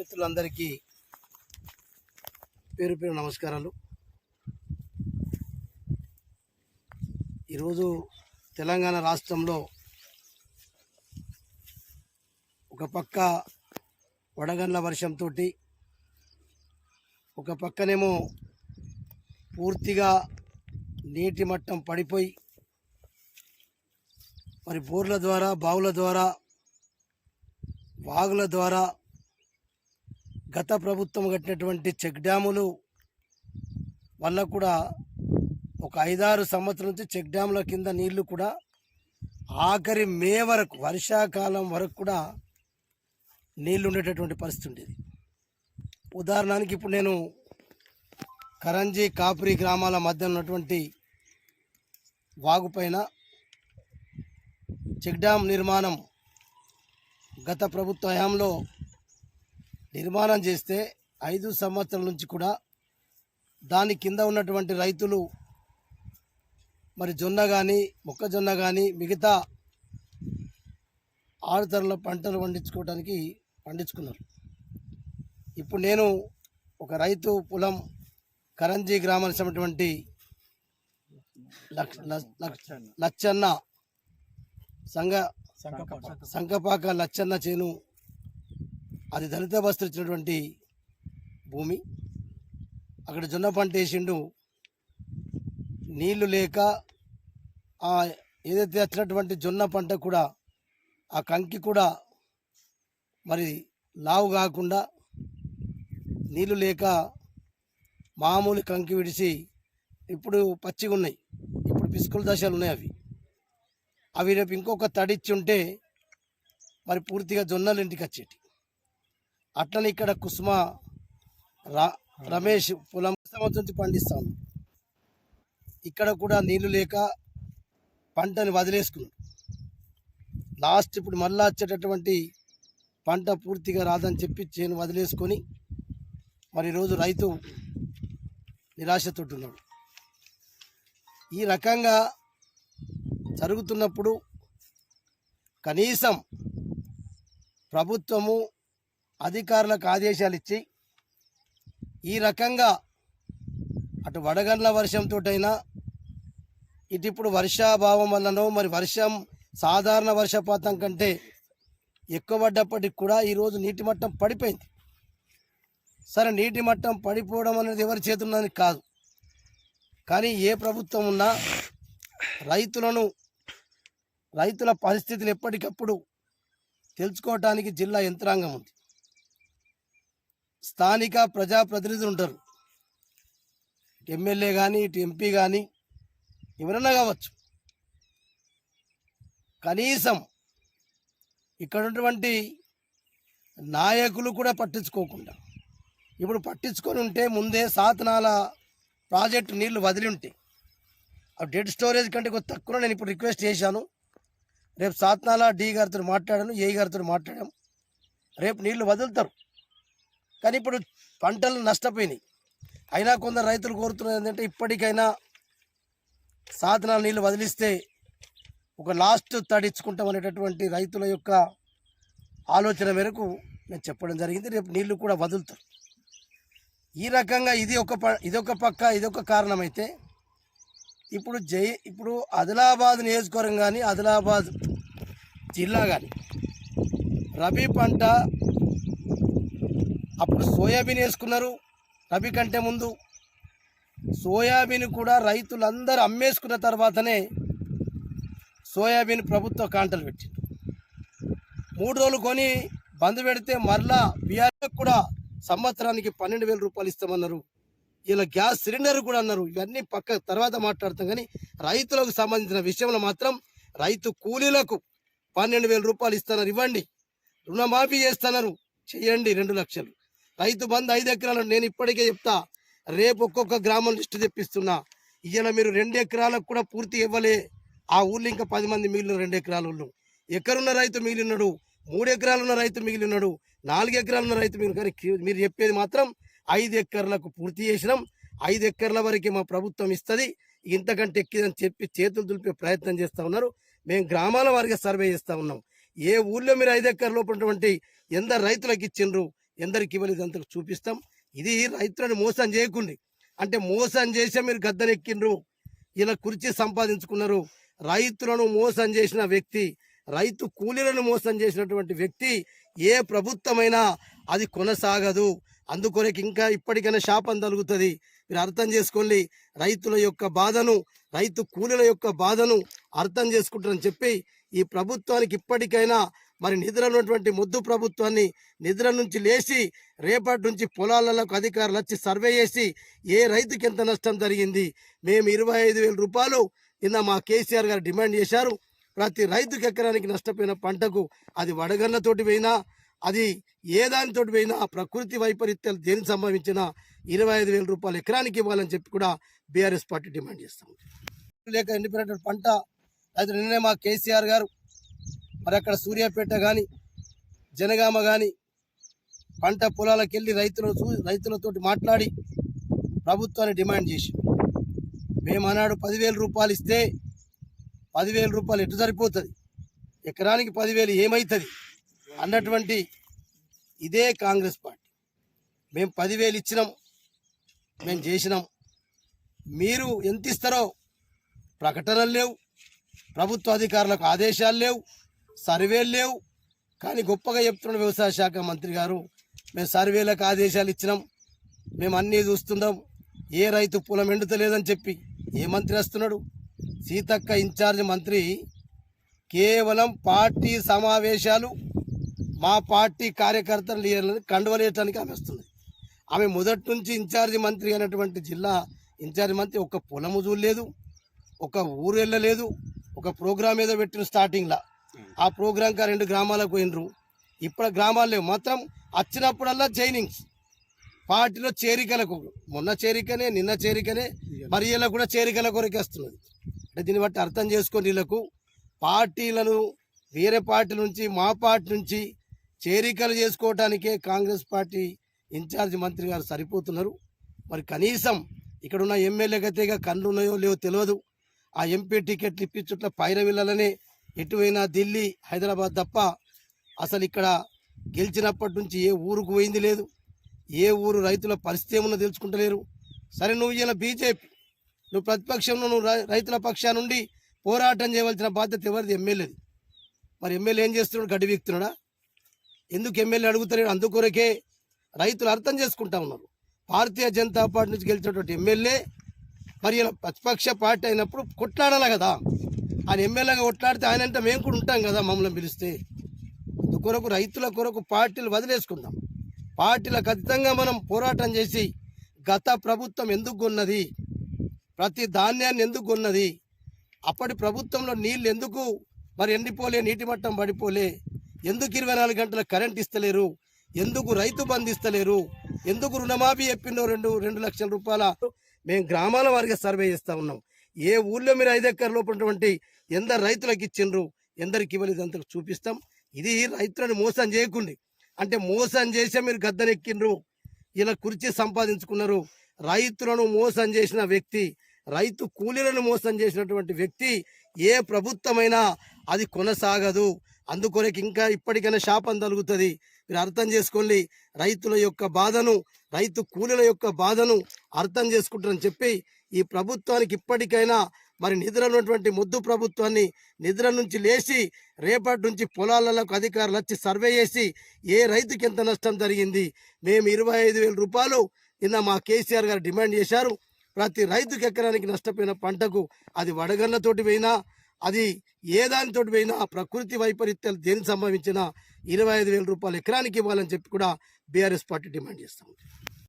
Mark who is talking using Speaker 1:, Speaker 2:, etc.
Speaker 1: మిత్రులందరికీ పేరు పేరు నమస్కారాలు. ఈరోజు తెలంగాణ రాష్ట్రంలో ఒక పక్క వడగండ్ల వర్షంతో ఒక పక్కనేమో పూర్తిగా నీటి మట్టం పడిపోయి మరి బోర్ల ద్వారా బావుల ద్వారా వాగుల ద్వారా గత ప్రభుత్వం కట్టినటువంటి చెక్ డ్యాములు వల్ల కూడా ఒక ఐదారు సంవత్సరం నుంచి చెక్ డ్యాముల కింద నీళ్ళు కూడా ఆఖరి మే వరకు వర్షాకాలం వరకు కూడా నీళ్ళు ఉండేటటువంటి పరిస్థితి ఉండేది. ఉదాహరణకి ఇప్పుడు నేను కరంజీ కాపురి గ్రామాల మధ్య ఉన్నటువంటి వాగుపైన చెక్ డ్యామ్ నిర్మాణం గత ప్రభుత్వ హయాంలో నిర్మాణం చేస్తే ఐదు సంవత్సరాల నుంచి కూడా దాని కింద ఉన్నటువంటి రైతులు మరి జొన్న కానీ మొక్కజొన్న కానీ మిగతా ఆరుతరల పంటలు పండించుకోవడానికి పండించుకున్నారు. ఇప్పుడు నేను ఒక రైతు పొలం కరంజీ గ్రామానికి లక్ష- లచ్చన్న. సంఘ సంకపాక లచ్చన్న చేను అది దళిత బస్తు ఇచ్చినటువంటి భూమి. అక్కడ జొన్న పంట వేసిండు. నీళ్ళు లేక ఆ ఏదైతే వచ్చినటువంటి జొన్న పంట కూడా ఆ కంకి కూడా మరి లావు కాకుండా నీళ్ళు లేక మామూలు కంకి విడిచి ఇప్పుడు పచ్చిగా ఉన్నాయి. ఇప్పుడు పిసుకుల దశలు ఉన్నాయి అవి. అవి రేపు ఇంకొక తడిచ్చి ఉంటే మరి పూర్తిగా జొన్నలు ఇంటికి వచ్చేటి. అట్లనే ఇక్కడ కుసుమ రమేష్ పొలం సంవత్సరం పండిస్తాం ఇక్కడ కూడా నీళ్ళు లేక పంటను వదిలేసుకున్నాడు. లాస్ట్ ఇప్పుడు మళ్ళా వచ్చేటటువంటి పంట పూర్తిగా రాదని చెప్పి చేను వదిలేసుకొని మరి ఈరోజు రైతు నిరాశతో ఉన్నాడు ఈ రకంగా జరుగుతున్నప్పుడు కనీసం ప్రభుత్వము అధికారులకు ఆదేశాలు ఇచ్చి ఈ రకంగా అటు వడగండ్ల వర్షంతోటైనా ఇటు ఇప్పుడు వర్షాభావం వల్లనో మరి వర్షం సాధారణ వర్షపాతం కంటే ఎక్కువ పడ్డప్పటికి కూడా ఈరోజు నీటి మట్టం పడిపోయింది. సరే నీటి మట్టం పడిపోవడం అనేది ఎవరి చేతున్నది కాదు. కానీ ఏ ప్రభుత్వం ఉన్నా రైతులను రైతుల పరిస్థితులు ఎప్పటికప్పుడు తెలుసుకోవటానికి జిల్లా యంత్రాంగం ఉంది. స్థానిక ప్రజాప్రతినిధులు ఉంటారు ఎమ్మెల్యే కానీ ఇటు ఎంపీ కానీ ఎవరన్నా కావచ్చు. కనీసం ఇక్కడ ఉన్నటువంటి నాయకులు కూడా పట్టించుకోకుండా ఇప్పుడు పట్టించుకొని ఉంటే ముందే సాతనాల ప్రాజెక్టు నీళ్ళు వదిలి ఉంటాయి ఆ డెడ్ స్టోరేజ్ కంటే కొంచెం తక్కువ నేను ఇప్పుడు రిక్వెస్ట్ చేశాను. రేపు సాత్నాల డి గారితో మాట్లాడాను ఏ గారితో మాట్లాడాము రేపు నీళ్ళు వదులుతారు. కానీ ఇప్పుడు పంటలు నష్టపోయినాయి. అయినా కొందరు రైతులు కోరుతున్నది ఏంటంటే ఇప్పటికైనా సాధనాల నీళ్ళు వదిలిస్తే ఒక లాస్ట్ తడిచ్చుకుంటాం అనేటటువంటి రైతుల యొక్క ఆలోచన మేరకు నేను చెప్పడం జరిగింది. రేపు నీళ్ళు కూడా వదులుతారు. ఈ రకంగా ఇది ఒక ప ఇదొక పక్క ఇదొక కారణమైతే ఇప్పుడు జై ఇప్పుడు ఆదిలాబాద్ నియోజకవర్గం కానీ ఆదిలాబాద్ జిల్లా కానీ రబీ పంట అప్పుడు సోయాబీన్ వేసుకున్నారు. రబీ కంటే ముందు సోయాబీన్ కూడా రైతులందరూ అమ్మేసుకున్న తర్వాతనే సోయాబీన్ ప్రభుత్వ కాంటలు పెట్టింది. మూడు రోజులు కొని బంద్ పెడితే మరలా బీఆర్ఎఫ్ కూడా సంవత్సరానికి పన్నెండు వేల రూపాయలు ఇస్తామన్నారు. ఇలా గ్యాస్ సిలిండర్ కూడా అన్నారు. ఇవన్నీ పక్క తర్వాత మాట్లాడతాం కానీ రైతులకు సంబంధించిన విషయంలో మాత్రం రైతు కూలీలకు పన్నెండు వేల రూపాయలు ఇస్తున్నారు. ఇవ్వండి. రుణమాఫీ చేస్తున్నారు. చేయండి. రెండు లక్షలు. రైతు బంధు ఐదు ఎకరాలు నేను ఇప్పటికే చెప్తా. రేపు ఒక్కొక్క గ్రామం లిస్టు తెప్పిస్తున్నా. ఇవాళ మీరు రెండు ఎకరాలకు కూడా పూర్తి ఇవ్వలే. ఆ ఊళ్ళో ఇంకా పది మంది మిగిలిన రెండు ఎకరాలు ఎక్కడున్న రైతు మిగిలినడు మూడు ఎకరాలు ఉన్న రైతు మిగిలినడు నాలుగు ఎకరాలు ఉన్న రైతు మిగిలిన కానీ మీరు చెప్పేది మాత్రం ఐదు ఎకర్లకు పూర్తి చేసినాం. ఐదు ఎకర్ల వరకు మా ప్రభుత్వం ఇస్తుంది. ఇంతకంటే ఎక్కిదని చెప్పి చేతులు దులిపే ప్రయత్నం చేస్తూ ఉన్నారు. మేము గ్రామాల వారిగా సర్వే చేస్తూ ఉన్నాం. ఏ ఊళ్ళో మీరు ఐదు ఎకరాలు ఉన్నటువంటి ఎంత రైతులకు ఇచ్చిండ్రు? ఎందరికి ఇవ్వలేదు అంతకు చూపిస్తాం. ఇది రైతులను మోసం చేయకుండి. అంటే మోసం చేసే మీరు గద్దెనెక్కిండ్రు. ఇలా కుర్చీ సంపాదించుకున్నారు. రైతులను మోసం చేసిన వ్యక్తి రైతు కూలీలను మోసం చేసినటువంటి వ్యక్తి ఏ ప్రభుత్వమైనా అది కొనసాగదు. అందుకొరకు ఇంకా ఇప్పటికైనా శాపం తలుగుతుంది మీరు అర్థం చేసుకోండి రైతుల యొక్క బాధను రైతు కూలీల యొక్క బాధను అర్థం చేసుకుంటారని చెప్పి ఈ ప్రభుత్వానికి ఇప్పటికైనా మరి నిద్ర ఉన్నటువంటి ముద్దు ప్రభుత్వాన్ని నిద్ర నుంచి లేచి రేపటి నుంచి పొలాలకు అధికారులు వచ్చి సర్వే చేసి ఏ రైతుకి ఎంత నష్టం జరిగింది? మేము ఇరవై ఐదు వేల రూపాయలు నిన్న మా కేసీఆర్ గారు డిమాండ్ చేశారు. ప్రతి రైతుకి ఎకరానికి నష్టపోయిన పంటకు అది వడగన్నతోటి పోయినా అది ఏ దానితోటి పోయినా ప్రకృతి వైపరీత్యాలు దేనికి సంభవించినా ఇరవై ఐదు వేల రూపాయలు ఎకరానికి ఇవ్వాలని చెప్పి కూడా బీఆర్ఎస్ పార్టీ డిమాండ్ చేస్తాం లేక ఎండిపోయినటువంటి పంట రైతు నిన్నే మా కేసీఆర్ గారు మరి అక్కడ సూర్యాపేట కానీ జనగామ కానీ పంట పొలాలకు వెళ్ళి రైతులను చూ రైతులతోటి మాట్లాడి ప్రభుత్వాన్ని డిమాండ్ చేసి మేము అన్నాడు పదివేల రూపాయలు ఇస్తే పదివేల రూపాయలు ఎటు సరిపోతుంది? ఎకరానికి పదివేలు ఏమవుతుంది అన్నటువంటి ఇదే కాంగ్రెస్ పార్టీ. మేము పదివేలు ఇచ్చినాం మేము చేసినాం. మీరు ఎంత ఇస్తారో ప్రకటనలు లేవు ప్రభుత్వ అధికారులకు ఆదేశాలు లేవు. సర్వేలు లేవు. కానీ గొప్పగా చెప్తున్న వ్యవసాయ శాఖ మంత్రి గారు మేము సర్వేలకు ఆదేశాలు ఇచ్చినాం. మేము అన్నీ చూస్తున్నాం. ఏ రైతు పొలం ఎండుతలేదని చెప్పి ఏ మంత్రి వస్తున్నాడు? సీతక్క ఇన్ఛార్జ్ మంత్రి కేవలం పార్టీ సమావేశాలు మా పార్టీ కార్యకర్తలు లీడర్లను కండువలేయటానికి ఆమె వస్తుంది. ఆమె మొదటి నుంచి ఇన్ఛార్జి మంత్రి అయినటువంటి జిల్లా ఇన్ఛార్జి మంత్రి ఒక పొలము చూడలేదు. ఒక ఊరు వెళ్ళలేదు. ఒక ప్రోగ్రామ్ ఏదో పెట్టిన స్టార్టింగ్లో. ఆ ప్రోగ్రాంకి రెండు గ్రామాలకు పోయినరు ఇప్పుడు గ్రామాలు లేవు మాత్రం వచ్చినప్పుడల్లా జైనింగ్స్. పార్టీలో చేరికలకు మొన్న చేరికనే నిన్న చేరికనే మరి కూడా చేరికల కొరకే వస్తున్నది. అంటే దీన్ని బట్టి అర్థం చేసుకొని వీళ్ళకు. పార్టీలను వేరే పార్టీ నుంచి మా పార్టీ నుంచి చేరికలు చేసుకోవటానికే కాంగ్రెస్ పార్టీ ఇన్ఛార్జ్ మంత్రి గారు సరిపోతున్నారు. మరి కనీసం ఇక్కడ ఉన్న ఎమ్మెల్యేకి కళ్ళు ఉన్నాయో లేవో తెలియదు ఆ ఎంపీ టికెట్లు ఇప్పించుట్ల పైరవిల్లలనే ఎటువైనా ఢిల్లీ హైదరాబాద్ తప్ప అసలు ఇక్కడ గెలిచినప్పటి నుంచి ఏ ఊరుకు పోయింది లేదు. ఏ ఊరు రైతుల పరిస్థితి ఏమన్నా తెలుసుకుంటలేరు. సరే నువ్వు ఇలా బీజేపీ. నువ్వు ప్రతిపక్షంలో నువ్వు రైతుల పక్షా నుండి పోరాటం చేయవలసిన బాధ్యత ఎవరిది? ఎమ్మెల్యేది. మరి ఎమ్మెల్యే ఏం చేస్తున్నాడు? గడ్డి వీక్తున్నాడా? ఎందుకు ఎమ్మెల్యే అడుగుతలేడు? అందుకొరకే రైతులు అర్థం చేసుకుంటా ఉన్నారు. భారతీయ జనతా పార్టీ నుంచి గెలిచినటువంటి ఎమ్మెల్యే మరి ఇలా ప్రతిపక్ష పార్టీ అయినప్పుడు కొట్లాడాలి కదా? ఆయన ఎమ్మెల్యేగా కొట్లాడితే ఆయన అంటే మేము కూడా ఉంటాం కదా మమ్మల్ని పిలిస్తే. కొరకు రైతుల కొరకు పార్టీలు వదిలేసుకుందాం. పార్టీలకు ఖచ్చితంగా మనం పోరాటం చేసి గత ప్రభుత్వం ఎందుకు కొన్నది? ప్రతి ధాన్యాన్ని ఎందుకు కొన్నది? అప్పటి ప్రభుత్వంలో నీళ్ళు ఎందుకు మరి ఎండిపోలే నీటి మట్టం పడిపోలే? ఎందుకు ఇరవై నాలుగు గంటల కరెంట్ ఇస్తలేరు? ఎందుకు రైతు బంధిస్తలేరు ఎందుకు రుణమాఫీ చెప్పిండో రెండు రెండు లక్షల రూపాయల? మేము గ్రామాల వారిగా సర్వే చేస్తూ ఉన్నాం. ఏ ఊళ్ళో మీరు ఐదు ఎకర్ లోపు ఉన్నటువంటి ఎందరు రైతులకు ఇచ్చిండ్రు? ఎందరికి ఇవ్వలేదు అంతకు చూపిస్తాం. ఇది రైతులను మోసం చేయకుండి. అంటే మోసం చేసే మీరు గద్దెనెక్కిండ్రు. ఇలా కుర్చీ సంపాదించుకున్నారు. రైతులను మోసం చేసిన వ్యక్తి రైతు కూలీలను మోసం చేసినటువంటి వ్యక్తి ఏ ప్రభుత్వమైనా అది కొనసాగదు. అందుకొరకు ఇంకా ఇప్పటికైనా శాపం తలుగుతుంది మీరు అర్థం చేసుకోండి. రైతుల యొక్క బాధను రైతు కూలీల యొక్క బాధను అర్థం చేసుకుంటారని చెప్పి ఈ ప్రభుత్వానికి ఇప్పటికైనా మరి నిద్ర ఉన్నటువంటి ముద్దు ప్రభుత్వాన్ని నిద్ర నుంచి లేచి రేపటి నుంచి పొలాలకు అధికారులు వచ్చి సర్వే చేసి ఏ రైతుకి ఎంత నష్టం జరిగింది? మేము ఇరవై ఐదు వేల రూపాయలు నిన్న మా కేసీఆర్ గారు డిమాండ్ చేశారు. ప్రతి రైతుకి ఎకరానికి నష్టపోయిన పంటకు అది వడగళ్ళతోటి పోయినా అది ఏ దానితోటి పోయినా ప్రకృతి వైపరీత్యాలు దేనికి సంభవించినా ఇరవై ఐదు వేల రూపాయలు ఎకరానికి ఇవ్వాలని చెప్పి కూడా బీఆర్ఎస్ పార్టీ డిమాండ్ చేస్తాం